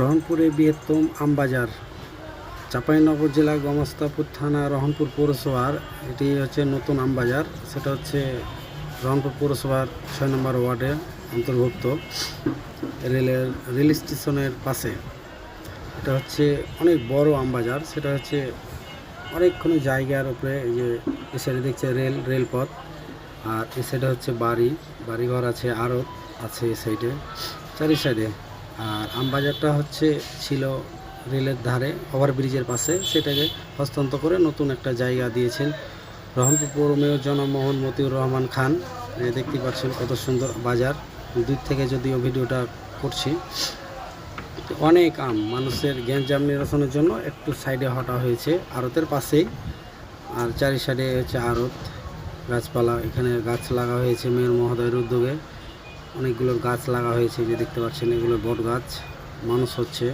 রহনপুরে বৃহত্তম আমবাজার। চাঁপাইনগর জেলা গমস্তাপুর থানা রহনপুর পৌরসভার, এটি হচ্ছে নতুন আমবাজার। সেটা হচ্ছে রহনপুর পৌরসভার ছয় নম্বর ওয়ার্ডে অন্তর্ভুক্ত। রেলের, রেল স্টেশনের পাশে। এটা হচ্ছে অনেক বড় আমবাজার। সেটা হচ্ছে অনেকক্ষণ জায়গার উপরে এই যে এ সাইডে দেখছে রেল, রেলপথ। আর এ সাইডে হচ্ছে বাড়ি। বাড়িঘর আছে আড়ত আছে এ সাইডে। চারি সাইডে। আর আমবাজারটা হচ্ছে ছিল রেলের ধারে ওভারব্রিজের পাশে। সেটাকে হস্তান্তর করে নতুন একটা জায়গা দিয়েছেন রহমপুর পৌর মেয়র জনমোহন মতিউর রহমান খান। দেখতে পাচ্ছেন কত সুন্দর বাজার। দূর থেকে যদিও ভিডিওটা করছি। অনেক আম মানুষের গ্যাঞ্জাম নিরসনের জন্য একটু সাইডে হটা হয়েছে আড়তের পাশেই। আর চারি সাইডে হচ্ছে আড়ত। গাছপালা, এখানে গাছ লাগা হয়েছে মেয়র মহোদয়ের উদ্যোগে। অনেকগুলো গাছ লাগা হয়েছে যে দেখতে পাচ্ছেন, এগুলো বট গাছ। মানুষ হচ্ছে।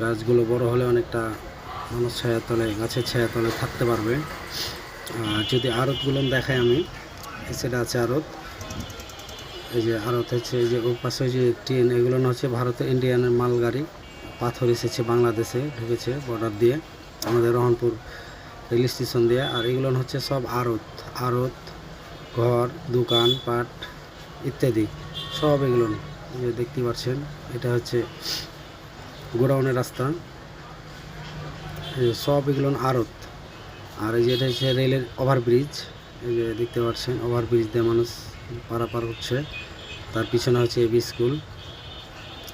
গাছগুলো বড় হলে অনেকটা মানুষ ছায়া তলে গাছের ছায়া তলে থাকতে পারবে। আর যদি আড়তগুলো দেখাই আমি সেটা আছে আড়ত। এই যে আড়ত হচ্ছে, এই যে পাশে যে ট্রেন এগুলো হচ্ছে ভারতের ইন্ডিয়ানের মালগাড়ি। পাথর এসেছে বাংলাদেশে, ঢুকেছে বর্ডার দিয়ে, আমাদের রহনপুর রেল স্টেশন দিয়ে। আর এগুলো হচ্ছে সব আড়ত আড়ত, ঘর, দোকান, পাট ইত্যাদি। সব এগুলো যে দেখতে পাচ্ছেন, এটা হচ্ছে গোডাউনের রাস্তা। সব এগুলো আড়ত। আর এই যে এটা হচ্ছে রেলের ওভারব্রিজ এই যে দেখতে পাচ্ছেন ওভারব্রিজ দিয়ে মানুষ পারাপার হচ্ছে। তার পিছনে হচ্ছে এবি স্কুল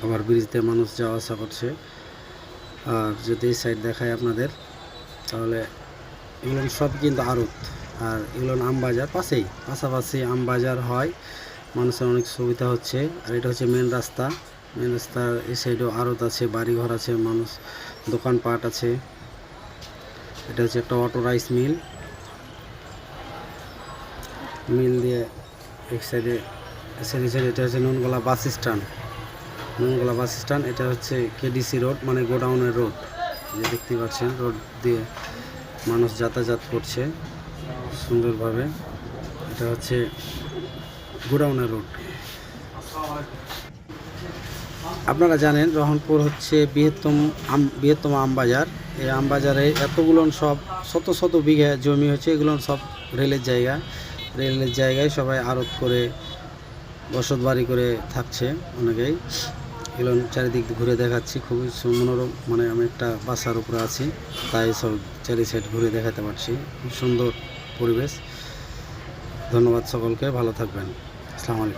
ওভারব্রিজ দিয়ে মানুষ যাওয়া আসা করছে। আর যদি এই সাইড দেখায় আপনাদের, তাহলে এগুলো সব কিন্তু আড়ত। আর এগুলো আমবাজার পাশেই, পাশাপাশি আমবাজার হয় মানুষের অনেক সুবিধা হচ্ছে। আর এটা হচ্ছে মেন রাস্তা। মেন রাস্তার এই সাইডেও আড়ত আছে, বাড়িঘর আছে, মানুষ, দোকানপাট আছে। এটা হচ্ছে একটা অটো রাইস মিল মিল দিয়ে এক সাইডে সাইডে সাইডে এটা হচ্ছে Nungola bus stand. Nungola bus stand, এটা হচ্ছে কেডিসি রোড মানে গোডাউনের রোড যে দেখতে পাচ্ছেন রোড দিয়ে মানুষ যাতায়াত করছে সুন্দরভাবে। এটা হচ্ছে গোডাউনের রোড। আপনারা জানেন রহনপুর হচ্ছে বৃহত্তম আম, বৃহত্তম আমবাজার। এই আমবাজারে এতগুলো সব, শত শত বিঘা জমি হচ্ছে এগুলো সব রেলের জায়গা। রেলের জায়গায় সবাই আড়ত করে বসত বাড়ি করে থাকছে অনেকেই। এগুলো চারিদিক ঘুরে দেখাচ্ছি, খুবই মনোরম মানে আমি একটা বাসার উপরে আছি, তাই সব চারি সাইড ঘুরে দেখাতে পারছি। খুব সুন্দর পরিবেশ। ধন্যবাদ সকলকে, ভালো থাকবেন। আসসালামু আলাইকুম